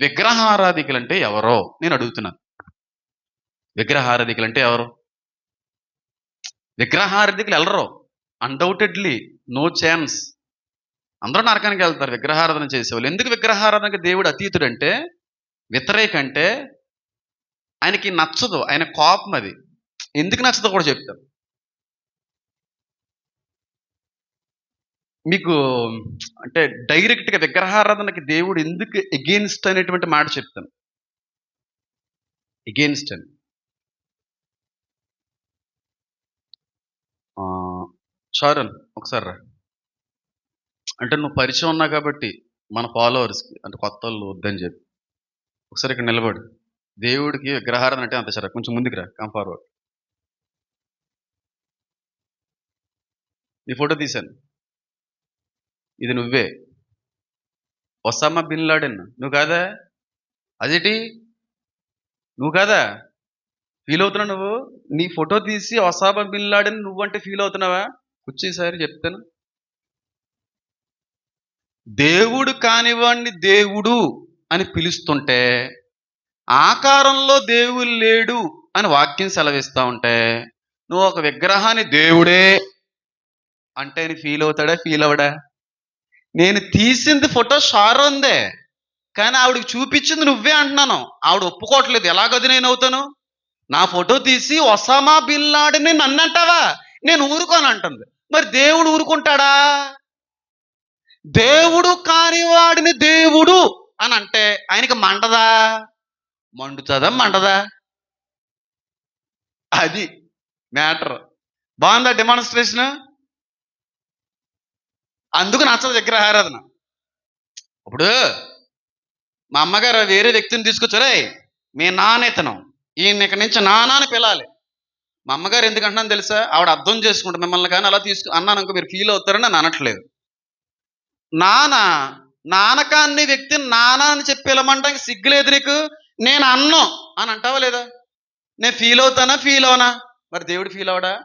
విగ్రహారాధికులు అంటే ఎవరో? నేను అడుగుతున్నాను. విగ్రహారాధికులు అంటే ఎవరు? విగ్రహారాధికులు వెళ్ళరు అన్డౌటెడ్లీ నో ఛాన్స్ అందరూ నరకానికి వెళ్తారు విగ్రహారాధన చేసేవాళ్ళు. ఎందుకు విగ్రహారాధనకి దేవుడు అతీతుడు అంటే వ్యతిరేక అంటే ఆయనకి నచ్చదు ఆయన కోపం అది. ఎందుకు నచ్చదో కూడా చెప్తాను మీకు అంటే డైరెక్ట్గా విగ్రహారాధనకి దేవుడు ఎందుకు ఎగెయిన్స్ట్ అనేటువంటి మాట చెప్తాను. ఎగెయిన్స్ట్ అని. చారన్ ఒకసారి రా. అంటే నువ్వు పరిచయం ఉన్నా కాబట్టి మన ఫాలోవర్స్కి అంటే కొత్త వాళ్ళు వద్దని చెప్పి. ఒకసారి ఇక్కడ నిలబడు. దేవుడికి విగ్రహారాధన అంటే అంత సరే కొంచెం ముందుకు రా. కమ్ ఫార్వర్డ్ నీ ఫోటో తీశాను. ఇది నువ్వే. ఒసామా బిన్ లాడెన్ నువ్వు కాదా? అదేటి? నువ్వు కాదా? ఫీల్ అవుతున్నావు నువ్వు? నీ ఫోటో తీసి ఒసామా బిన్ లాడెన్ నువ్వంటే ఫీల్ అవుతున్నావా? వచ్చేసారి చెప్తాను. దేవుడు కానివాణ్ణి దేవుడు అని పిలుస్తుంటే ఆకారంలో దేవుడు లేడు అని వాక్యం సెలవిస్తా ఉంటే నువ్వు ఒక విగ్రహాన్ని దేవుడే అంటే ఆయన ఫీల్ అవుతాడా? ఫీల్ అవడా? నేను తీసింది ఫోటో షారోందే కానీ ఆవిడకి చూపించింది నువ్వే అంటున్నాను. ఆవిడ ఒప్పుకోవట్లేదు. ఎలాగది నేను అవుతాను? నా ఫోటో తీసి ఒసామా బిన్ లాడెన్ నన్ను అంటావా నేను ఊరుకోను అంటుంది మరి దేవుడు ఊరుకుంటాడా? దేవుడు కాని వాడిని దేవుడు అని అంటే ఆయనకి మండదా? మండుతుందా? మండదా? అది మ్యాటర్. బాగుందా డెమాన్స్ట్రేషన్ అందుకు నచ్చదు విగ్రహారాధన ఇప్పుడు మా అమ్మగారు వేరే వ్యక్తిని తీసుకొచ్చారే మీ నాన్న ఈయన ఇక్కడి నుంచి నాన్న అని పిలాలి. మా అమ్మగారు ఎందుకంటున్నాను తెలుసా? ఆవిడ అర్థం చేసుకుంటా మిమ్మల్ని కానీ అలా తీసుకు అన్నాను మీరు ఫీల్ అవుతారని నేను అనట్లేదు. నాన్న నానకాన్ని వ్యక్తిని నాన్న అని చెప్పి పిలమంటానికి సిగ్గులేదు నీకు? నేను అన్నం. అని అంటావా లేదా? నేను ఫీల్ అవుతానా? ఫీల్ అవనా? మరి దేవుడు ఫీల్ అవడా?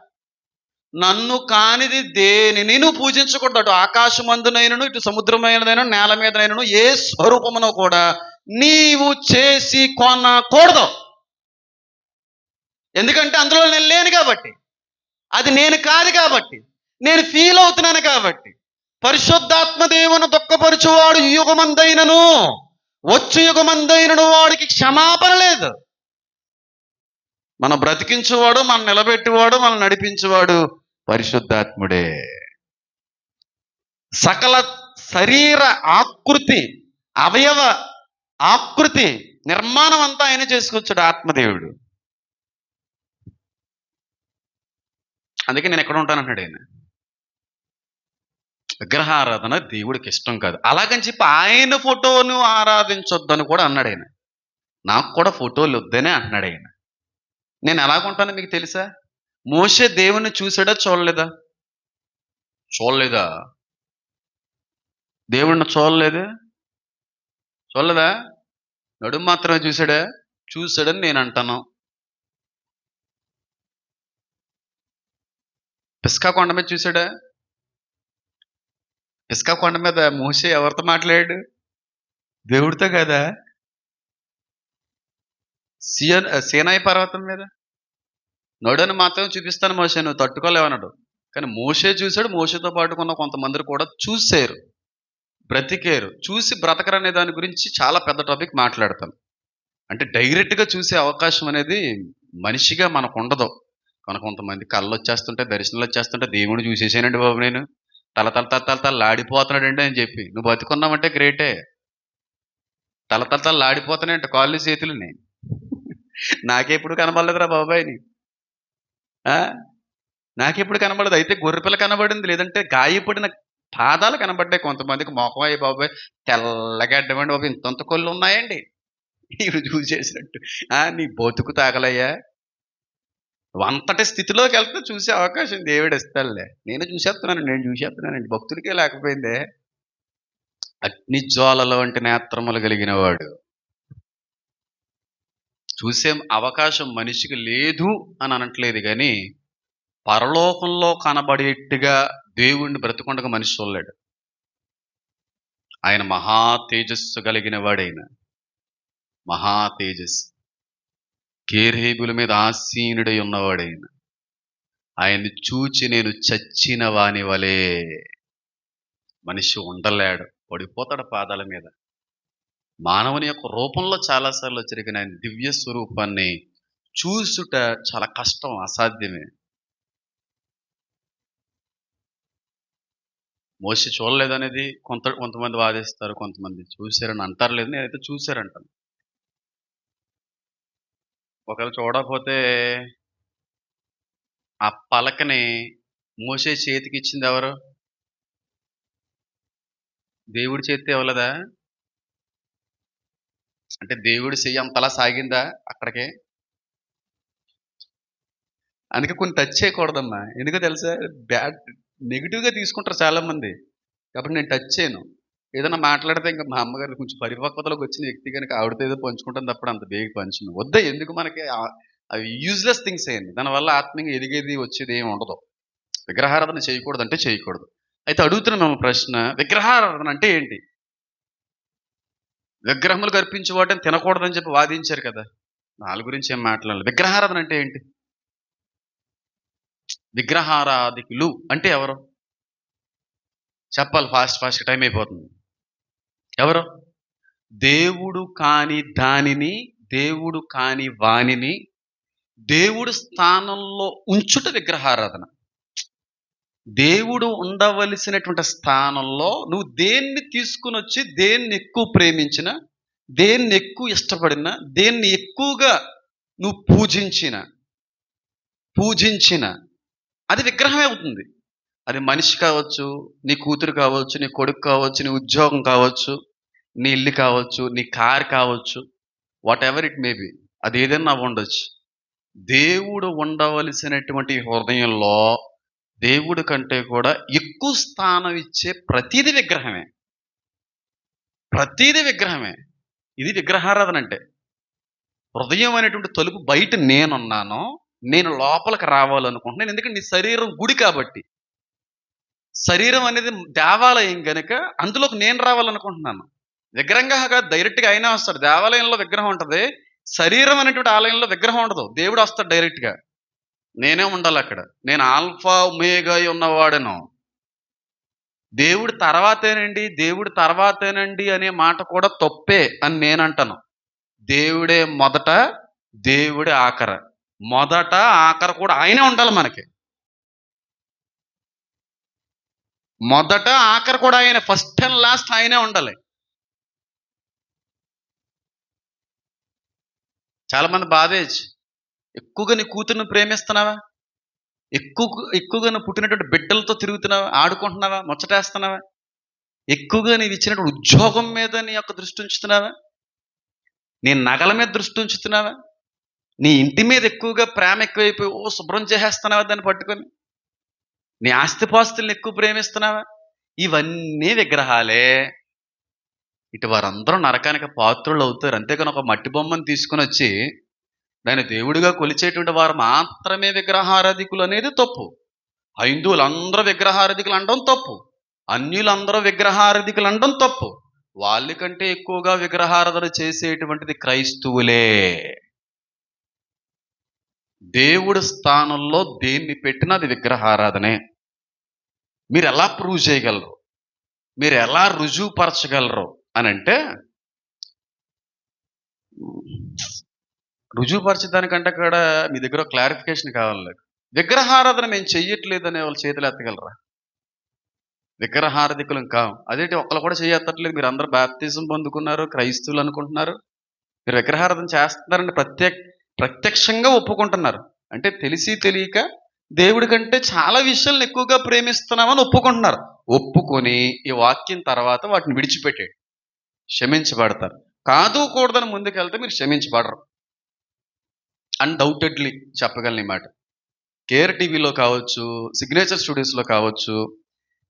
నన్ను కానిది దేనిని? నువ్వు పూజించకూడదు. అటు ఆకాశమందునైనను ఇటు సముద్రమైనదైనా నేల మీదనైనను ఏ స్వరూపమునో కూడా నీవు చేసి కొనకూడదు. ఎందుకంటే అందులో నేను లేను కాబట్టి. అది నేను కాదు కాబట్టి. నేను ఫీల్ అవుతున్నాను కాబట్టి. పరిశుద్ధాత్మ దేవుని దుఃఖపరచువాడు ఈ యుగమందైనను. వచ్చు యుగమందైనను వాడికి క్షమాపణ లేదు. మన బ్రతికించేవాడు మన నిలబెట్టేవాడు మనం నడిపించేవాడు పరిశుద్ధాత్ముడే. సకల శరీర ఆకృతి అవయవ ఆకృతి నిర్మాణం అంతా ఆయన చేసుకొచ్చాడు ఆత్మదేవుడు. అందుకే నేను ఎక్కడ ఉంటాను ఉంటానంటున్నాడు ఆయన. విగ్రహారాధన దేవుడికి ఇష్టం కాదు. అలాగని చెప్పి ఆయన ఫోటోను ఆరాధించొద్దని కూడా అన్నాడు ఆయన. నాకు కూడా ఫోటోలు వద్దనే అంటున్నాడు ఆయన. నేను ఎలాగుంటానో మీకు తెలుసా? మోసే దేవుని చూసాడా చూడలేదా? చూడలేదా? దేవుణ్ణి చూడలేదు? చూడలేదా? నడుము మాత్రమే చూసాడా చూసాడని నేను అంటాను. పిస్కా కొండ మీద చూసాడా పిస్కా కొండ మీద మోసే ఎవరితో మాట్లాడాడు? దేవుడితో కదా? సియన్ సీనాయి పర్వతం మీద? నడుని మాత్రం చూపిస్తాను మోసే నువ్వు తట్టుకోలేవన్నాడు కానీ మోసే చూశాడు మోసేతో పాటు కొంతమందిని కొంతమంది కూడా చూసేరు బ్రతికేరు. చూసి బ్రతకరనే దాని గురించి చాలా పెద్ద టాపిక్ మాట్లాడతాను అంటే డైరెక్ట్గా చూసే అవకాశం అనేది మనిషిగా మనకు ఉండదు. మన కొంతమంది కళ్ళు వచ్చేస్తుంటే దర్శనాలు వచ్చేస్తుంటే దేవుడు చూసేసానండి బాబు నేను. తల తల తల తల తల లాడిపోతున్నాడండి అని చెప్పి. నువ్వు బతుకున్నావంటే గ్రేటే. తల తల తల లాడిపోతున్నాయంట కాళ్ళు చేతులని. నాకెప్పుడు కనబడలేదురా బాబాయ్ని ఆ? నాకెప్పుడు కనబడదు. అయితే గొర్రెపిల్ల కనబడింది. లేదంటే గాయపడిన పాదాలు కనబడ్డాయి. కొంతమందికి మొహం అయ్యి బాబాయ్ తెల్లగా అడ్డమండి బాబు ఇంతంత కొళ్ళు ఉన్నాయండి. ఇవి చూసేసినట్టు. ఆ నీ బతుకు తాగలయ్యా. వంతటి అంతటి స్థితిలోకి వెళ్తే చూసే అవకాశం దేవుడు ఇస్తాడులే. నేను చూసేస్తున్నాను నేను చూసేస్తున్నానండి. భక్తులకే లేకపోయిందే. అగ్ని జ్వాలల వంటి నేత్రములు కలిగిన వాడు. చూసే అవకాశం మనిషికి లేదు అని అనట్లేదు కానీ పరలోకంలో కనబడేట్టుగా దేవుణ్ణి బ్రతకుండగా మనిషి చూడలేడు. ఆయన మహా తేజస్సు కలిగిన వాడైన మహా తేజస్సు కేరేబుల మీద ఆసీనుడై ఉన్నవాడైన ఆయన్ని చూచి నేను చచ్చిన వాని వలే మనిషి ఉండలేడు పడిపోతాడు పాదాల మీద. మానవుని యొక్క రూపంలో చాలాసార్లు వచ్చరిగిన ఆయన దివ్య స్వరూపాన్ని చూసుట చాలా కష్టం అసాధ్యమే. మోసి చూడలేదనేది కొంత కొంతమంది వాదిస్తారు కొంతమంది చూశారని అంటారు. లేదు నేనైతే చూశారంటాను. ఒకవేళ చూడకపోతే ఆ పలకని మోసే చేతికి ఇచ్చింది ఎవరు? దేవుడి చేతి ఇవ్వలేదా? అంటే దేవుడి చెయ్యి అంతలా సాగిందా అక్కడికే? అందుకే కొన్ని టచ్ చేయకూడదమ్మా. ఎందుకో తెలుసా? బ్యాడ్ నెగిటివ్గా తీసుకుంటారు చాలా మంది కాబట్టి నేను టచ్ చేయను. ఏదైనా మాట్లాడితే ఇంకా మా అమ్మగారు కొంచెం పరిపక్వతలోకి వచ్చిన వ్యక్తి కనుక ఆవిడతో ఏదో పంచుకుంటాను తప్పుడు అంత బేగి పంచును వద్ద ఎందుకు మనకి అవి యూజ్లెస్ థింగ్స్ అయ్యింది దానివల్ల ఆత్మీయంగా ఎదిగేది వచ్చేది ఏమి ఉండదు. విగ్రహారాధన చేయకూడదు అంటే చేయకూడదు. అయితే అడుగుతున్న మేము ప్రశ్న విగ్రహారాధన అంటే ఏంటి? విగ్రహములు కల్పించే వాటిని తినకూడదని చెప్పి వాదించారు కదా. వాళ్ళ గురించి ఏం మాట్లాడాలి విగ్రహారాధన అంటే ఏంటి? విగ్రహారాధికులు అంటే ఎవరు? చెప్పాలి ఫాస్ట్ ఫాస్ట్ టైం అయిపోతుంది. ఎవరు? దేవుడు కాని దానిని దేవుడు కాని వానిని దేవుడు స్థానంలో ఉంచుట విగ్రహారాధన. దేవుడు ఉండవలసినటువంటి స్థానంలో నువ్వు దేన్ని తీసుకుని వచ్చి దేన్ని ఎక్కువ ప్రేమించిన దేన్ని ఎక్కువ ఇష్టపడిన దేన్ని ఎక్కువగా నువ్వు పూజించిన పూజించిన అది విగ్రహమే అవుతుంది. అది మనిషి కావచ్చు నీ కూతురు కావచ్చు నీ కొడుకు కావచ్చు నీ ఉద్యోగం కావచ్చు నీ ఇల్లు కావచ్చు నీ కార్ కావచ్చు whatever it may be అది ఏదైనా ఉండొచ్చు. దేవుడు ఉండవలసినటువంటి హృదయంలో దేవుడి కంటే కూడా ఎక్కువ స్థానం ఇచ్చే ప్రతిది విగ్రహమే. ప్రతిది విగ్రహమే. ఇది విగ్రహారాధన అంటే. హృదయం అనేటువంటి తలుపు బయట నేనున్నాను నేను లోపలికి రావాలనుకుంటున్నాను ఎందుకంటే నీ శరీరం గుడి కాబట్టి. శరీరం అనేది దేవాలయం కనుక అందులోకి నేను రావాలనుకుంటున్నాను. విగ్రహంగా కాదు డైరెక్ట్గా అయినా వస్తాడు. దేవాలయంలో విగ్రహం ఉంటుంది. శరీరం అనేటువంటి ఆలయంలో విగ్రహం ఉండదు. దేవుడు వస్తాడు డైరెక్ట్గా. నేనే ఉండాలి అక్కడ. నేను ఆల్ఫా ఉమేగా ఉన్నవాడను. దేవుడి తర్వాతేనండి దేవుడి తర్వాతేనండి అనే మాట కూడా తప్పే అని నేను అంటాను దేవుడే మొదట దేవుడే ఆఖర. మొదట ఆఖర కూడా ఆయనే ఉండాలి మనకి. మొదట ఆఖరి కూడా ఆయన ఫస్ట్ అండ్ లాస్ట్ ఆయనే ఉండాలి. చాలా మంది బాధేజ్. ఎక్కువగా నీ కూతుర్ని ప్రేమిస్తున్నావా? ఎక్కువ ఎక్కువగా నువ్వు పుట్టినటువంటి బిడ్డలతో తిరుగుతున్నావా? ఆడుకుంటున్నావా? ముచ్చటేస్తున్నావా? ఎక్కువగా నీవు ఇచ్చినటువంటి ఉద్యోగం మీద నీ యొక్క దృష్టి ఉంచుతున్నావా? నీ నగల మీద దృష్టి ఉంచుతున్నావా? నీ ఇంటి మీద ఎక్కువగా ప్రేమ ఎక్కువైపోయి ఓ శుభ్రం చేసేస్తున్నావా దాన్ని పట్టుకొని? నీ ఆస్తిపాస్తుల్ని ఎక్కువ ప్రేమిస్తున్నావా? ఇవన్నీ విగ్రహాలే. ఇటు వారందరూ నరకానికి పాత్రులు అవుతారు అంతేకాని ఒక మట్టి బొమ్మను తీసుకుని వచ్చి దాన్ని దేవుడిగా కొలిచేటువంటి వారు మాత్రమే విగ్రహారాధికులు అనేది తప్పు. హైందువులందరూ విగ్రహారాధికులు అనడం తప్పు. అన్యులందరూ విగ్రహారాధికులు అనడం తప్పు. వాళ్ళ కంటే ఎక్కువగా విగ్రహారాధన చేసేటువంటిది క్రైస్తవులే. దేవుడి స్థానంలో దేన్ని పెట్టినా అది విగ్రహారాధనే. మీరు ఎలా ప్రూవ్ చేయగలరు? మీరు ఎలా రుజువుపరచగలరు? అని అంటే రుజువుపరచడానికంటే కూడా మీ దగ్గర క్లారిఫికేషన్ కావాలి నాకు. విగ్రహారాధన మేము చెయ్యట్లేదు అనే వాళ్ళు చేతులు ఎత్తగలరా? విగ్రహారధికులం కావు. అదేంటి ఒక్కరు కూడా చేయత్తట్లేదు మీరు అందరూ బాప్తిజం పొందుకున్నారు క్రైస్తవులు అనుకుంటున్నారు. మీరు విగ్రహారాధన చేస్తున్నారని ప్రత్యేక ప్రత్యక్షంగా ఒప్పుకుంటున్నారు. అంటే తెలిసి తెలియక దేవుడి కంటే చాలా విషయాలను ఎక్కువగా ప్రేమిస్తున్నామని ఒప్పుకుంటున్నారు. ఒప్పుకొని ఈ వాక్యం తర్వాత వాటిని విడిచిపెట్టాడు క్షమించబడతారు. కాదు కూడదని ముందుకెళ్తే మీరు క్షమించబడరు. అన్డౌటెడ్లీ చెప్పగలను ఈ మాట కేర్ టీవీలో కావచ్చు సిగ్నేచర్ స్టూడియోస్లో కావచ్చు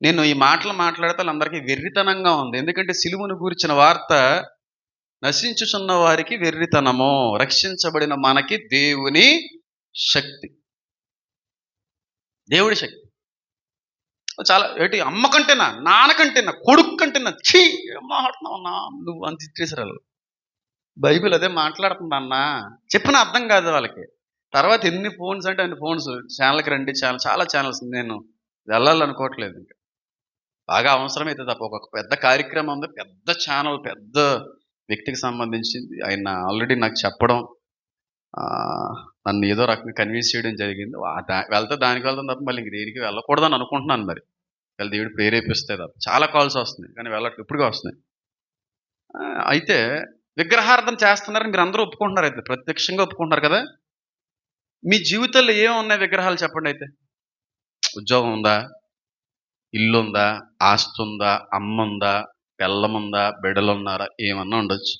నేను ఈ మాటలు మాట్లాడితే అందరికీ వెర్రితనంగా ఉంది. ఎందుకంటే సిలువును గురించిన వార్త నశించుచున్న వారికి వెర్రితనము రక్షించబడిన మనకి దేవుని శక్తి. దేవుడి శక్తి. చాలా ఏంటి అమ్మ కంటేనా నాన్న కంటేనా కొడుకు కంటేనా ఛీ ఏం మాట్లాడుతున్నావు నా నువ్వు అంత ఇచ్చేసారు బైబిల్ అదే మాట్లాడుతుంది అన్న. చెప్పిన అర్థం కాదు వాళ్ళకి. తర్వాత ఎన్ని ఫోన్స్ అంటే అన్ని ఫోన్స్ ఛానల్కి రండి ఛానల్ చాలా ఛానల్స్ నేను వెళ్ళాలనుకోవట్లేదు ఇంకా. బాగా అవసరమైతే తప్ప ఒక పెద్ద కార్యక్రమం ఉంది పెద్ద ఛానల్ పెద్ద వ్యక్తికి సంబంధించింది. ఆయన ఆల్రెడీ నాకు చెప్పడం నన్ను ఏదో రకంగా కన్విన్స్ చేయడం జరిగింది. వెళ్తే దానికి వెళ్తాం తప్ప మళ్ళీ ఇంక దేనికి వెళ్ళకూడదని అనుకుంటున్నాను మరి. వెళ్ళి దేవుడు ప్రేరేపిస్తే తప్ప. చాలా కాల్స్ వస్తున్నాయి కానీ వెళ్ళట్లేదు ఇప్పటికే వస్తున్నాయి. అయితే విగ్రహార్థం చేస్తున్నారని మీరు అందరూ ఒప్పుకుంటున్నారు అయితే ప్రత్యక్షంగా ఒప్పుకుంటున్నారు కదా? మీ జీవితంలో ఏమున్నాయి ఉన్నాయి విగ్రహాలు చెప్పండి అయితే? ఉద్యోగం ఉందా? ఇల్లు ఉందా? ఆస్తి ఉందా? అమ్మ ఉందా? పిల్లం ఉందా? బిడ్డలు ఉన్నారా? ఏమన్నా ఉండొచ్చు.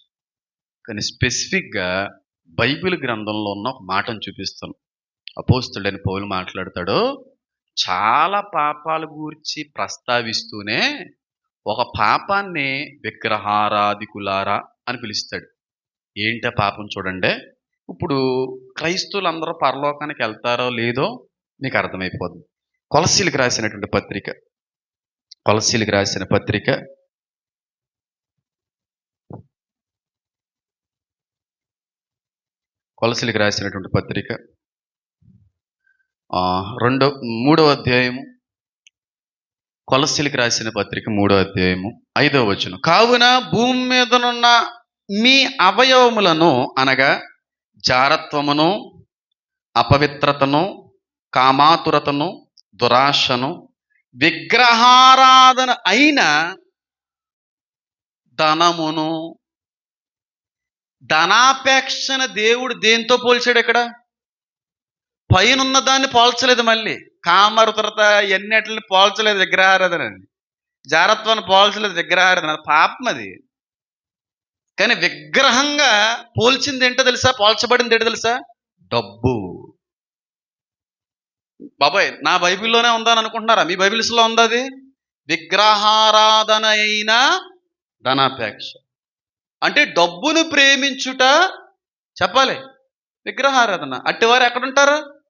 కానీ స్పెసిఫిక్గా బైబిల్ గ్రంథంలో ఉన్న ఒక మాటను చూపిస్తాను. అపోస్తుడని పౌలు మాట్లాడతాడు చాలా పాపాల గురించి ప్రస్తావిస్తూనే ఒక పాపాన్ని విగ్రహారాధికులారా అని పిలుస్తాడు. ఏంట పాపం చూడండి. ఇప్పుడు క్రైస్తవులందరూ పరలోకానికి వెళ్తారో లేదో మీకు అర్థమైపోతుంది కొలసీలకు రాసినటువంటి పత్రిక. కొలసీలకు రాసిన పత్రిక. కొలసీలకు రాసినటువంటి పత్రిక. రెండో మూడవ అధ్యాయము. కొలసీలకు రాసిన పత్రిక మూడో అధ్యాయము ఐదవ వచనం. కావున భూమి మీదనున్న మీ అవయవములను అనగా జారత్వమును అపవిత్రతను కామాతురతను దురాశను విగ్రహారాధన అయిన ధనమును ధనాపేక్షణ దేవుడు దేంతో పోల్చాడు ఇక్కడ? పైన ఉన్న దాన్ని పోల్చలేదు మళ్ళీ. కామరుతరత ఎన్నిటిని పోల్చలేదు విగ్రహారాధన జారత్వాన్ని పోల్చలేదు విగ్రహారాధన. పాపం అది. కానీ విగ్రహంగా పోల్చింది ఏంటో తెలుసా? పోల్చబడింది ఏంటో తెలుసా? డబ్బు. బాబాయ్ నా బైబిల్లోనే ఉందని అనుకుంటున్నారా? మీ బైబిల్స్లో ఉందా అది? విగ్రహారాధన అయిన ధనాపేక్ష. అంటే డబ్బును ప్రేమించుట చెప్పాలి. విగ్రహారాధన. అట్టివారు ఎక్కడుంటారు?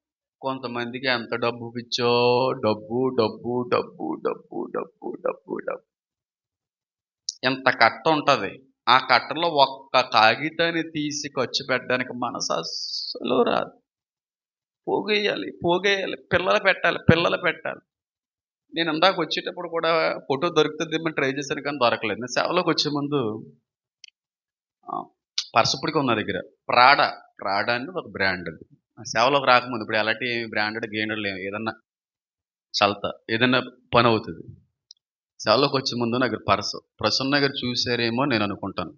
కొంతమందికి ఎంత డబ్బు పిచ్చో డబ్బు డబ్బు డబ్బు డబ్బు డబ్బు డబ్బు డబ్బు. ఎంత కట్ట ఉంటుంది? ఆ కట్టలో ఒక్క కాగితాన్ని తీసి ఖర్చు పెట్టడానికి మనసు అస్సలు రాదు. పోగేయాలి పోగేయాలి పిల్లలు పెట్టాలి పిల్లలు పెట్టాలి. నేను ఇందాక వచ్చేటప్పుడు కూడా ఫోటో దొరుకుతుంది ట్రై చేశాను కానీ దొరకలేదు. నేను సేవలోకి వచ్చే ముందు పర్సపుడికి ఉన్న దగ్గర. ప్రాడా ప్రాడా అనేది ఒక బ్రాండ్ అది. సేవలోకి రాకముందు ఇప్పుడు ఎలాంటి బ్రాండెడ్ గేండెడ్ లేవు. ఏదన్నా చల్త ఏదన్నా పని అవుతుంది. సేవలోకి వచ్చే ముందు నాకు పర్స్. ప్రసన్న గారు చూసారేమో నేను అనుకుంటాను.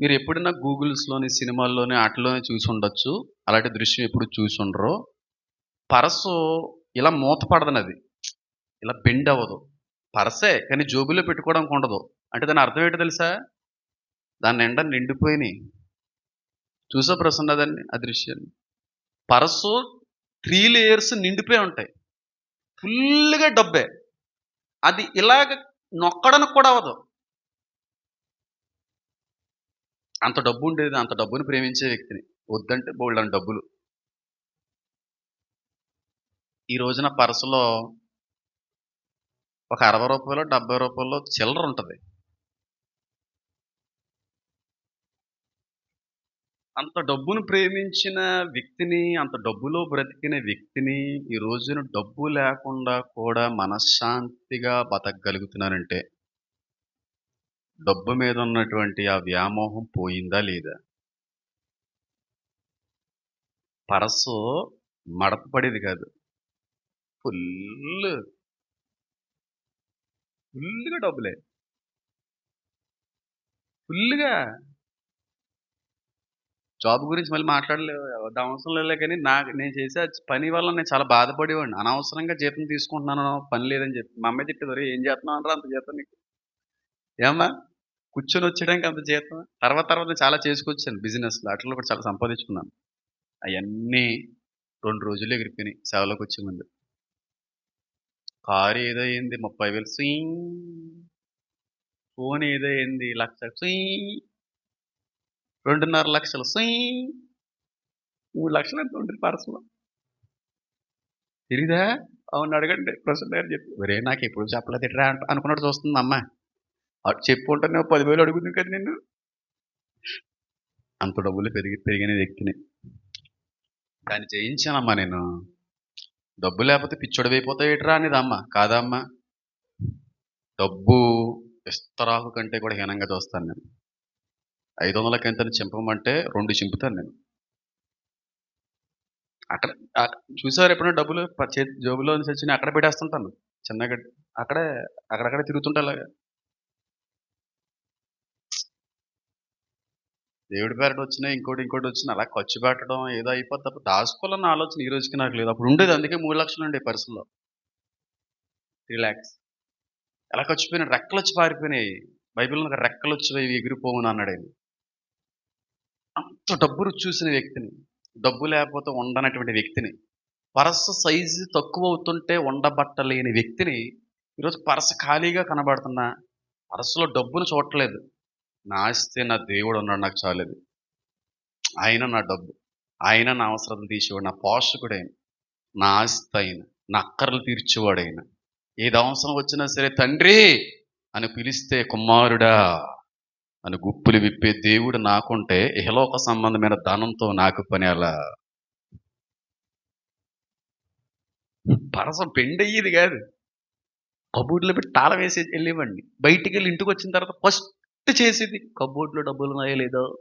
మీరు ఎప్పుడైనా గూగుల్స్లోని సినిమాల్లోని వాటిలోనే చూసి ఉండొచ్చు. అలాంటి దృశ్యం ఎప్పుడు చూసి ఉండరు. పరసు ఇలా మూతపడదని అది ఇలా బెండ్ అవ్వదు. పరసే కానీ జోబులో పెట్టుకోవడానికి ఉండదు. అంటే దాని అర్థం ఏంటో తెలుసా? దాని నిండా నిండిపోయినాయి. చూసా ప్రసన్న దాన్ని ఆ దృశ్యాన్ని? పరసు త్రీ లేయర్స్ నిండిపోయి ఉంటాయి. ఫుల్గా డబ్బే. అది ఇలాగ నొక్కడానికి కూడా అవ్వదు. అంత డబ్బు ఉండేది అంత డబ్బుని ప్రేమించే వ్యక్తిని. వద్దంటే బోల్డ్ డబ్బులు. ఈ రోజున పరసులో ఒక అరవై రూపాయలు డెబ్బై రూపాయలు చిల్లర ఉంటుంది. అంత డబ్బును ప్రేమించిన వ్యక్తిని అంత డబ్బులో బ్రతికిన వ్యక్తిని ఈ రోజున డబ్బు లేకుండా కూడా మనశ్శాంతిగా బతకగలుగుతున్నారంటే డబ్బు మీద ఉన్నటువంటి ఆ వ్యామోహం పోయిందా లేదా? పరసు మడతపడేది కాదు. ఫుల్ ఫుల్గా డబ్బులే. ఫుల్గా జాబ్ గురించి మళ్ళీ మాట్లాడలేదు అవసరం లేదు కానీ నాకు నేను చేసే పని వల్ల నేను చాలా బాధపడేవాడిని. అనవసరంగా జీతం తీసుకుంటున్నాను పని లేదని చెప్పి మా అమ్మాయి తిట్టేవారు ఏం చేస్తున్నావు? అంటారు అంత జీతం నీకు. ఏమ్మా కూర్చొని వచ్చేయడానికి అంత జీతం? తర్వాత తర్వాత నేను చాలా చేసుకొచ్చాను బిజినెస్లో అట్లా కూడా చాలా సంపాదించుకున్నాను. అవన్నీ రెండు రోజులు ఎగిరిపోయినాయి సేవలోకి వచ్చే ముందు. కారు ఏదో అయింది ముప్పై వేలు స్వీం ఫోన్ ఏదో అయింది లక్ష స్వీం రెండున్నర లక్షలు. సొయ్ మూడు లక్షలు ఎంత ఉంటుంది పర్సలో తెలీదా? అవును అడగండి. ప్రొఫెసర్ గారు చెప్పి. ఒరే నాకు ఎప్పుడు చెప్పలేదు ఇట్రా అంట అనుకున్నట్టు చూస్తుంది అమ్మ. అటు చెప్పు ఉంటాను పదివేలు అడుగుతుంది కదా నిన్ను. అంత డబ్బులు పెరిగి పెరిగిన వ్యక్తిని. దాన్ని చేయించానమ్మా నేను. డబ్బు లేకపోతే పిచ్చోడివైపోతాయేట్రా అనేది అమ్మ. కాదమ్మా డబ్బు విస్తరాకు కంటే కూడా హీనంగా చూస్తాను నేను. ఐదు వందల కంటే చింపమంటే రెండు చింపుతాను నేను. అక్కడ అక్కడ- చూసారు ఎప్పుడైనా డబ్బులు చేతి జోబులో నుంచి వచ్చి అక్కడ పెట్టేస్తుంటాను. చిన్నగా అక్కడే అక్కడక్కడ తిరుగుతుంటా అలాగా దేవుడి పేరట వచ్చినా ఇంకోటి ఇంకోటి వచ్చినా అలా ఖర్చు పెట్టడం ఏదో అయిపోతే తప్ప దాచుకోవాలన్న ఆలోచన ఈ రోజుకి నాకు లేదు. అప్పుడు ఉండేది అందుకే మూడు లక్షలు ఉండే పర్సన్లో త్రీ ల్యాక్స్ ఎలా ఖర్చు పోయినా రెక్కలు వచ్చి పారిపోయినాయి. బైబిల్లో రెక్కలు వచ్చి ఎగిరిపోమని అన్నాడు ఆయన. అంత డబ్బు చూసిన వ్యక్తిని డబ్బు లేకపోతే ఉండనటువంటి వ్యక్తిని పరస సైజు తక్కువ అవుతుంటే ఉండబట్టలేని వ్యక్తిని ఈరోజు పరస ఖాళీగా కనబడుతున్నా పరసలో డబ్బును చూడట్లేదు. నా నా దేవుడు ఉన్నాడు నాకు చాలేదు. ఆయన నా డబ్బు ఆయన నా అవసరం తీసేవాడు నా పోషకుడైన నా ఆస్తి అయిన నా అక్కర్లు తీర్చేవాడైన. ఏది అవసరం వచ్చినా సరే తండ్రి అని పిలిస్తే కుమారుడా అని గుప్పులు విప్పే దేవుడు నాకుంటే ఇహలోక సంబంధమైన ధనంతో నాకు పని అలా పరసం పెండయ్యేది కాదు. కబోర్డులో పెట్టి తాళం వేసి వెళ్ళేవాడిని. బయటికి వెళ్ళి ఇంటికి వచ్చిన తర్వాత ఫస్ట్ చేసేది కబోర్డులో డబ్బులు ఉన్నాయో లేదో.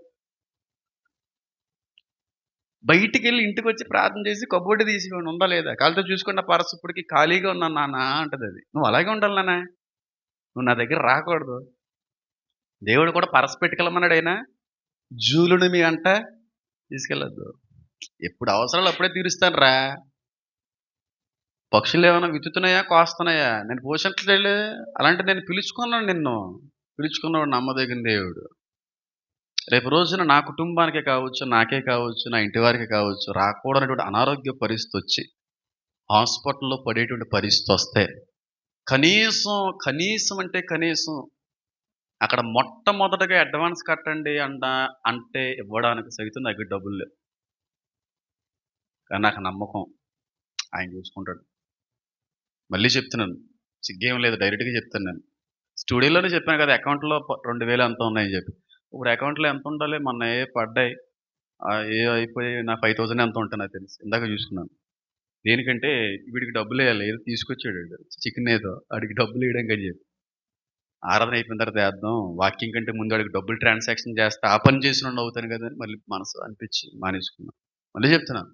బయటికి వెళ్ళి ఇంటికి వచ్చి ప్రార్థన చేసి కబోర్డు తీసేవాడిని ఉందా లేదా? కాళ్ళతో చూసుకున్న పరస ఇప్పటికి ఖాళీగా ఉన్నాను నాన్న అంటది అది. నువ్వు అలాగే ఉండాలి నాన్న. నువ్వు నా దగ్గర రాకూడదు. దేవుడు కూడా పరస పెట్టుకెళ్ళమన్నాడు అయినా జూలుని మీ అంట తీసుకెళ్ళద్దు. ఎప్పుడు అవసరాలు అప్పుడే తీరుస్తాను రా పక్షులు ఏమైనా విత్తుతున్నాయా కోస్తున్నాయా? నేను పోషించలేదు అలాంటి నేను పిలుచుకున్నాను నిన్ను. పిలుచుకున్నాడు నమ్మదగిన దేవుడు. రేపు రోజున నా కుటుంబానికే కావచ్చు నాకే కావచ్చు నా ఇంటి వారికి కావచ్చు రాకూడనటువంటి అనారోగ్య పరిస్థితి వచ్చి హాస్పిటల్లో పడేటువంటి పరిస్థితి వస్తే కనీసం కనీసం అంటే కనీసం అక్కడ మొట్టమొదటగా అడ్వాన్స్ కట్టండి అంట అంటే ఇవ్వడానికి సైతం నాకు డబ్బులు లేవు. కానీ నాకు నమ్మకం. ఆయన చూసుకుంటాడు. మళ్ళీ చెప్తున్నాను. సిగ్గేం లేదు డైరెక్ట్గా చెప్తాను నేను. స్టూడియోలోనే చెప్పాను కదా అకౌంట్లో ప- రెండు వేలు ఎంత ఉన్నాయని చెప్పి. ఇప్పుడు అకౌంట్లో ఎంత ఉండాలి? మొన్న ఏ పడ్డాయి? ఏ అయిపోయి నా ఫైవ్ థౌజండ్ ఎంత ఉంటాయి నాకు తెలిసి. ఇందాక చూసుకున్నాను. దేనికంటే వీడికి డబ్బులు వేయాలి. ఏదో తీసుకొచ్చాడు చికెన్ ఏదో. వాడికి డబ్బులు వేయడానికి అని చెప్పి. ఆరాధన అయిపోయిన తర్వాత వేద్దాం. వాకింగ్ కంటే ముందు వాడికి డబ్బులు ట్రాన్సాక్షన్ చేస్తే ఆ పని చేసిన అవుతాను కదా అని మళ్ళీ మనసు అనిపించి మానేసుకున్నాను మళ్ళీ చెప్తున్నాను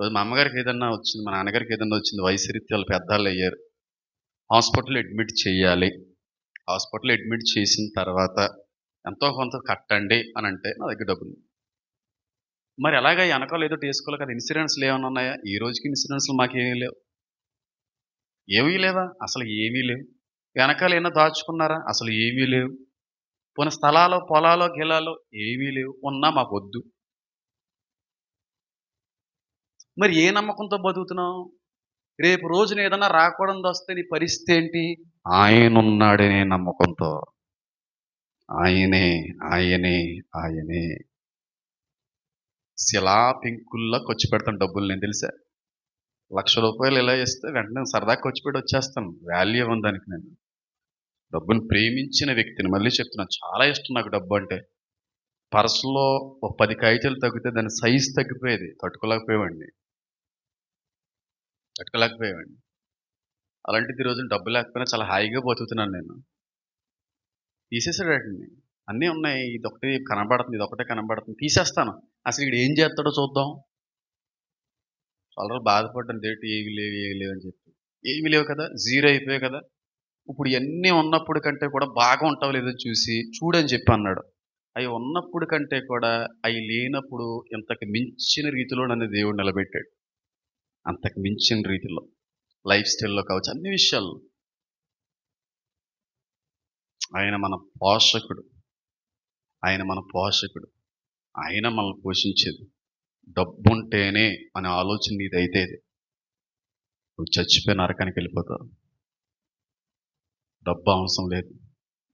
రోజు మా అమ్మగారికి ఏదన్నా వచ్చింది మా నాన్నగారికి ఏదన్నా వచ్చింది వయసు రీత్యా వాళ్ళు పెద్దవాళ్ళు అయ్యారు. హాస్పిటల్ అడ్మిట్ చేయాలి. హాస్పిటల్ అడ్మిట్ చేసిన తర్వాత ఎంతో కొంత కట్టండి అని అంటే నా దగ్గర డబ్బులు మరి ఎలాగా వెనకాల ఏదో వేసుకోవాలి కదా ఇన్సూరెన్స్లు ఏమైనా ఉన్నాయా? ఈ రోజుకి ఇన్సూరెన్స్లు మాకేమీ లేవు. ఏమీ లేవా? అసలు ఏమీ లేవు. వెనకాల ఏమైనా దాచుకున్నారా? అసలు ఏమీ లేవు. పోనీ స్థలాలు పొలాలు గిలాలు ఏమీ లేవు. ఉన్నా మాకు వద్దు. మరి ఏ నమ్మకంతో బతుకుతున్నావు? రేపు రోజున ఏదైనా రాకూడదు వస్తే నీ పరిస్థితి ఏంటి? ఆయన ఉన్నాడనే నమ్మకంతో. ఆయనే ఆయనే ఆయనే. శిలా పెంకుల్లో ఖర్చు పెడతాను డబ్బులు నేను తెలుసా? లక్ష రూపాయలు ఇలా ఇస్తే వెంటనే సరదాగా ఖర్చు పెట్టి వచ్చేస్తాను. వాల్యూ ఉంది దానికి నేను. డబ్బును ప్రేమించిన వ్యక్తిని మళ్ళీ చెప్తున్నాను చాలా ఇష్టం నాకు డబ్బు అంటే. పర్సులో ఒక పది కాగితాలు తగ్గితే దాని సైజ్ తగ్గిపోయేది. తట్టుకోలేకపోయేవాడిని. తట్టుకోలేకపోయేవాడిని. అలాంటిది రోజున డబ్బు లేకపోయినా చాలా హాయిగా బతుకుతున్నాను నేను. తీసేసాడు వాటిని. అన్నీ ఉన్నాయి. ఇది ఒకటి కనబడుతుంది ఇది ఒకటే కనబడుతుంది. తీసేస్తాను. అసలు ఇక్కడ ఏం చేస్తాడో చూద్దాం. వాళ్ళు బాధపడ్డాను దేటి ఏవి లేవు ఏవి లేవు అని చెప్పి. ఏవి లేవు కదా? జీరో అయిపోయాయి కదా? ఇప్పుడు ఇవన్నీ ఉన్నప్పుడు కంటే కూడా బాగా ఉంటావు లేదో చూసి చూడని చెప్పి అన్నాడు. అవి ఉన్నప్పుడు కంటే కూడా అవి లేనప్పుడు ఇంతకు మించిన రీతిలో నన్ను దేవుడు నిలబెట్టాడు. అంతకు మించిన రీతిలో. లైఫ్ స్టైల్లో కావచ్చు అన్ని విషయాల్లో. ఆయన మన పోషకుడు. ఆయన మన పోషకుడు. ఆయన మనల్ని పోషించేది. డబ్బుంటేనే అనే ఆలోచన నీదైతే నువ్వు చచ్చిపోయి నరకానికి వెళ్ళిపోతావు. డబ్బు అవసరం లేదు.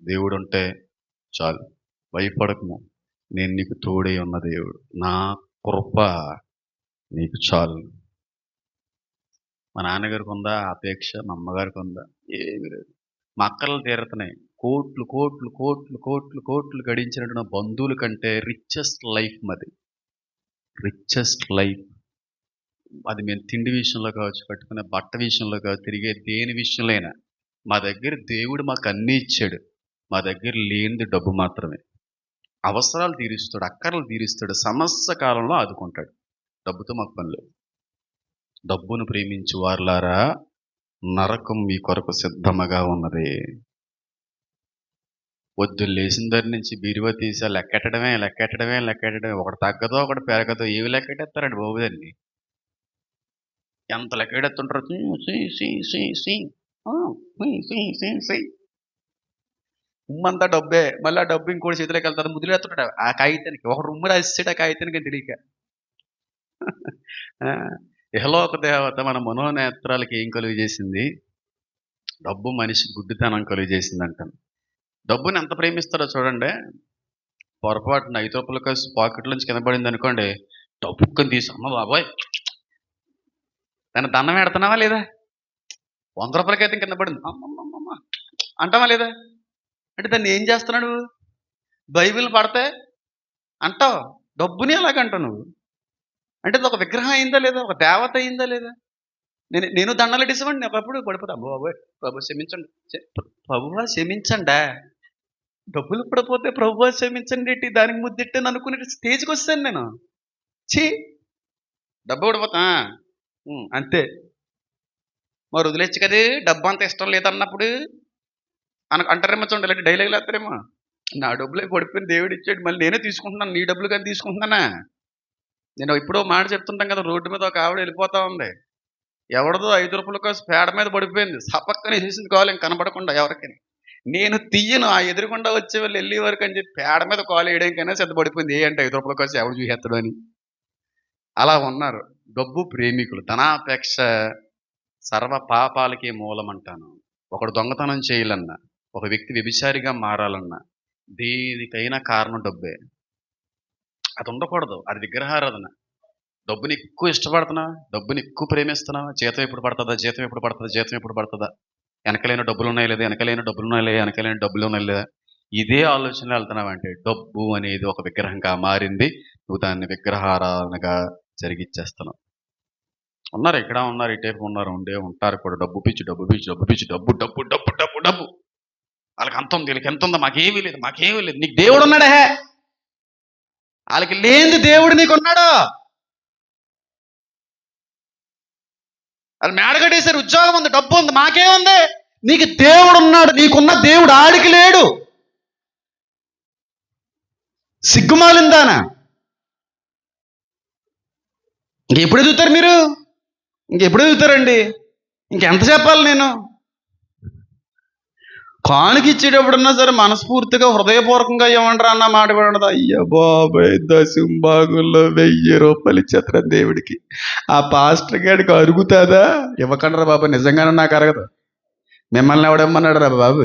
దేవుడు ఉంటే చాలు. భయపడకము నేను నీకు తోడై ఉన్న దేవుడు. నా కృప నీకు చాలు. మా నాన్నగారికి ఉందా అపేక్ష? మా అమ్మగారికి ఉందా? ఏమీ లేదు. మా అక్కలు తీరుతున్నాయి కోట్లు కోట్లు కోట్లు కోట్లు కోట్లు గడించినటువంటి నా బంధువుల కంటే రిచెస్ట్ లైఫ్ మాది. రిచెస్ట్ లైఫ్ అది మేము తిండి విషయంలో కావచ్చు కట్టుకునే బట్ట విషయంలో కావచ్చు తిరిగే దేని విషయంలో అయినా. మా దగ్గర దేవుడు మాకు అన్నీ ఇచ్చాడు. మా దగ్గర లేనిది డబ్బు మాత్రమే. అవసరాలు తీరుస్తాడు అక్కర్లు తీరుస్తాడు సమస్య కాలంలో ఆదుకుంటాడు. డబ్బుతో మాకు పని లేదు. డబ్బును ప్రేమించు వారులారా నరకం మీ కొరకు సిద్ధముగా ఉన్నది. పొద్దు లేచిన దగ్గర నుంచి బీరువా తీసా లెక్కెట్టడమే లెక్కెట్టడమే లెక్కెట్టడమే. ఒకటి తగ్గదో ఒకటి పెరగదో ఏవి లెక్కెట్టేస్తారండి బాబు దాన్ని? ఎంత లెక్కెడెత్తుంటారు సి, ఉమ్మంతా డబ్బే. మళ్ళీ ఆ డబ్బు ఇంకోటి చేతిలోకి వెళ్తారు ముద్దులు ఆ కాగితానికి ఒక రుమ్ము రాసాడు ఆ కాగితానికి తెలియక. ఇహలోక దేవత మన మనోనేత్రాలకి ఏం కలుగు చేసింది? డబ్బు మనిషి గుడ్డితనం కలుగు చేసింది అంటాను డబ్బుని ఎంత ప్రేమిస్తారో చూడండి. పొరపాటున ఐదు రూపాయల కలిసి పాకెట్ నుంచి కింద పడింది అనుకోండి. డబ్బుక్కని తీసి అమ్మ బాబాయ్ దాన్ని దండం పెడుతున్నావా లేదా? వంద రూపాయలకైతే కింద పడింది. అమ్మమ్మమ్మ అంటావా లేదా? అంటే దాన్ని ఏం చేస్తున్నాడు? బైబిల్ పడితే అంటావు? డబ్బుని ఎలాగంటావు నువ్వు? అంటే ఒక విగ్రహం అయిందా లేదా? ఒక దేవత అయిందా లేదా? నేను నేను దండలు డిసవండి ఒకప్పుడు పడిపోతా బాబు బాబోయ్ క్షమించండి ప్రభువా క్షమించండా? డబ్బులు పడిపోతే ప్రభువా క్షమించండి దానికి ముద్దెట్టని అనుకునే స్టేజ్కి వస్తాను నేను. చీ డబ్బు పడిపోతా. అంతే. మరి వదిలేచ్చు కదే డబ్బు అంత ఇష్టం లేదన్నప్పుడు. అన అంటారేమో చూడండి ఇలాంటి డైలాగులు వేస్తారేమో. నా డబ్బులే పడిపోయిన దేవుడు ఇచ్చాడు మళ్ళీ నేనే తీసుకుంటున్నాను నీ డబ్బులు కానీ తీసుకుంటున్నానా? నేను ఇప్పుడు మాట చెప్తుంటాం కదా రోడ్డు మీద ఒక ఆవిడ వెళ్ళిపోతా ఉంది. ఎవడదో ఐదు రూపాయలు కోసం పేడ మీద పడిపోయింది. సపక్కని చేసింది కావాలి కనబడకుండా ఎవరికైనా. నేను తీయను ఆ ఎదురుకుండా వచ్చే వాళ్ళు వెళ్ళే వరకు అని చెప్పి పేడ మీద కాలు వేయడానికైనా సిద్ధపడిపోయింది. ఏ అంటే ఐదు రూపాయలకి వచ్చి ఎవడు చూసేస్తాడు అని. అలా ఉన్నారు. డబ్బు ప్రేమికులు ధనాపేక్ష సర్వ పాపాలకి మూలమంటాను. ఒకడు దొంగతనం చేయాలన్నా ఒక వ్యక్తి వ్యభిచారిగా మారాలన్నా దేనికైనా కారణం డబ్బే. అది ఉండకూడదు. అది విగ్రహారాధన. డబ్బుని ఎక్కువ ఇష్టపడుతున్నావా డబ్బుని ఎక్కువ ప్రేమిస్తున్నావా జీతం ఎప్పుడు పడుతుందా జీతం ఎప్పుడు పడుతుందా జీతం ఎప్పుడు పడుతుందా? వెనకలేని డబ్బులు ఉన్నాయి లేదా వెనకలేని డబ్బులు ఉన్నాయి లేదా వెనకలేని డబ్బులు ఉన్నాయి లేదా? ఇదే ఆలోచనలో వెళ్తున్నావంటే డబ్బు అనేది ఒక విగ్రహంగా మారింది. నువ్వు దాన్ని విగ్రహారాధనగా జరిగిచ్చేస్తున్నావు. ఉన్నారు ఇక్కడ ఉన్నారు ఈ టైపు ఉన్నారు ఉండే ఉంటారు కూడా. డబ్బు పిచ్చి డబ్బు పిచ్చి డబ్బు పిచ్చి డబ్బు డబ్బు డబ్బు డబ్బు డబ్బు. వాళ్ళకి అంత ఉంది వీళ్ళకి ఎంత ఉందో మాకేమీ లేదు మాకేమీ లేదు. నీకు దేవుడు ఉన్నాడే వాళ్ళకి లేని దేవుడు నీకున్నాడు? వాళ్ళు మేడగట్టేశారు ఉద్యోగం ఉంది డబ్బు ఉంది మాకే ఉంది. నీకు దేవుడు ఉన్నాడు నీకున్న దేవుడు ఆడికి లేడు. సిగ్గుమాలిందానా? ఇంకెప్పుడు ఎదుగుతారు మీరు? ఇంకెప్పుడు ఎదుగుతారండి? ఇంకెంత చెప్పాలి నేను? కానుక ఇచ్చేటప్పుడున్నా సరే మనస్ఫూర్తిగా హృదయపూర్వకంగా ఇవ్వండి అన్న మాట వినడదా అయ్యా బాబాయ్ దశంబాగుల్లో వెయ్యి రూపాయలు ఇచ్చేస్తారు దేవుడికి. ఆ పాస్టర్ గారికి అరుగుతుందా? ఇవ్వకండి బాబు నిజంగానే నాకు అరగదు. మిమ్మల్ని ఎవడమ్మన్నాడు రా బాబు?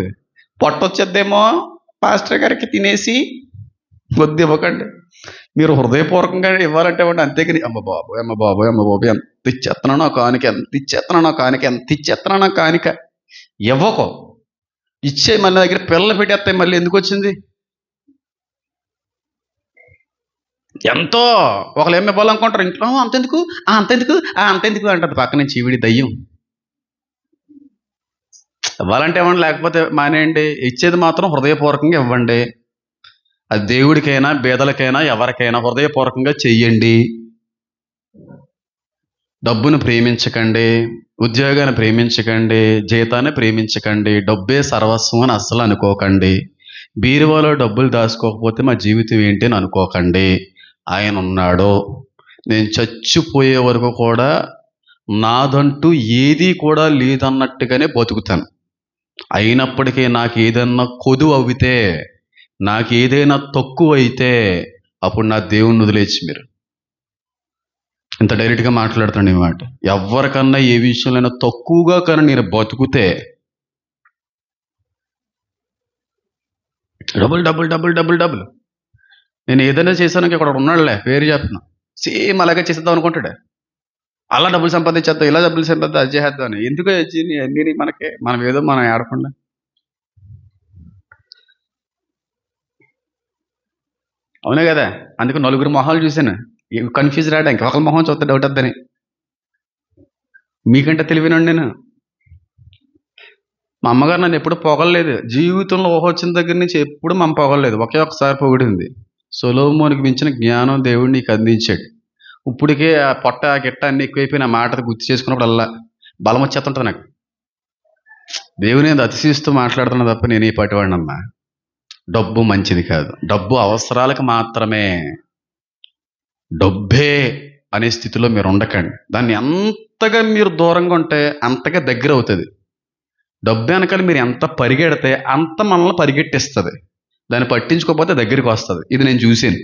పొట్టొచ్చేద్దేమో పాస్టర్ గారికి తినేసి వద్దు ఇవ్వకండి. మీరు హృదయపూర్వకంగా ఇవ్వాలంటే ఇవ్వండి అంతేగాని అమ్మ బాబు అమ్మ బాబు అమ్మ బాబు ఎంత ఇచ్చేస్తున్నానో కానుక ఎంత ఇచ్చేస్తున్నానో కానిక ఎంత ఇచ్చేస్తున్నానో కానిక. ఇవ్వకో. ఇచ్చే మన దగ్గర పిల్లలు పెట్టేస్తాయి మళ్ళీ ఎందుకు వచ్చింది? ఎంతో ఒకళ్ళు ఏమి ఇవ్వాలనుకుంటారు? ఇంట్లో అంతెందుకు? అంతెందుకు? అంతెందుకు? అంటారు పక్క నుంచి ఈవిడి దయ్యం. ఇవ్వాలంటే ఇవ్వండి లేకపోతే మానేయండి. ఇచ్చేది మాత్రం హృదయపూర్వకంగా ఇవ్వండి. అది దేవుడికైనా బేదలకైనా ఎవరికైనా హృదయపూర్వకంగా చెయ్యండి. డబ్బును ప్రేమించకండి. ఉద్యోగాన్ని ప్రేమించకండి జీతాన్ని ప్రేమించకండి డబ్బే సర్వస్వం అని అస్సలు అనుకోకండి. బీరువాలో డబ్బులు దాచుకోకపోతే మా జీవితం ఏంటి అని అనుకోకండి. ఆయన ఉన్నాడు. నేను చచ్చిపోయే వరకు కూడా నాదంటూ ఏది కూడా లేదన్నట్టుగానే బతుకుతాను. అయినప్పటికీ నాకు ఏదన్నా కొదువు అవితే నాకు ఏదైనా తక్కువ అయితే అప్పుడు నా దేవుణ్ణి వదిలేసి మీరు. ఇంత డైరెక్ట్గా మాట్లాడుతున్నాడు ఈ మాట. ఎవరికన్నా ఏ విషయంలో తక్కువగా కన్నా నేను బతుకుతే double double double double double. నేను ఏదైనా చేశాను ఇక్కడ ఉన్నాడులే పేరు చెప్తున్నా సేమ్ అలాగే చేసేద్దాం అనుకుంటాడే. అలా డబ్బులు సంపాదించేద్దాం ఇలా డబ్బులు సంపాదిద్దాం అది చేసేద్దాం ఎందుకు అన్నీ మనకి మనం ఏదో మనం ఆడకుండా? అవునే కదా? అందుకు నలుగురు మొహాలు చూశాను. కన్ఫ్యూజ్ రావడానికి ఒకరి మొహం చూస్తే డౌట్ వద్దని మీకంటే తెలివినండి నేను మా అమ్మగారు నన్ను ఎప్పుడు పొగలలేదు జీవితంలో ఊహ వచ్చిన దగ్గర నుంచి ఎప్పుడు మా పొగలలేదు ఒకే ఒకసారి పొగిడింది సొలోమోనికి మించిన జ్ఞానం దేవుడు నీకు అందించాడు ఇప్పటికే ఆ పొట్ట ఆ గిట్ట అన్ని ఎక్కువైపోయి మాట గుర్తు చేసుకున్నప్పుడల్లా బలం వచ్చేస్తుంటుంది నాకు దేవుని అది అతిశీస్తూ మాట్లాడుతున్నా తప్ప నేను ఈ పటివాడినమ్మా డబ్బు మంచిది కాదు డబ్బు అవసరాలకు మాత్రమే డబ్బే అనే స్థితిలో మీరు ఉండకండి. దాన్ని ఎంతగా మీరు దూరంగా ఉంటే అంతగా దగ్గర అవుతుంది. డబ్బు వెనకాల మీరు ఎంత పరిగెడితే అంత మనల్ని పరిగెట్టిస్తుంది. దాన్ని పట్టించుకోకపోతే దగ్గరికి వస్తుంది. ఇది నేను చూసాను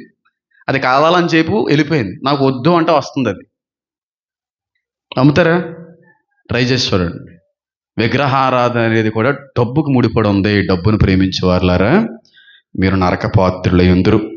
అది కావాలని చెప్పు వెళ్ళిపోయింది. నాకు వద్దు అంటే వస్తుంది అది. నమ్ముతారా? ట్రై చేసి చూడండి. విగ్రహారాధన అనేది కూడా డబ్బుకు ముడిపడి ఉంది. డబ్బును ప్రేమించే వారులారా మీరు నరక పాత్రులై ఉందరు.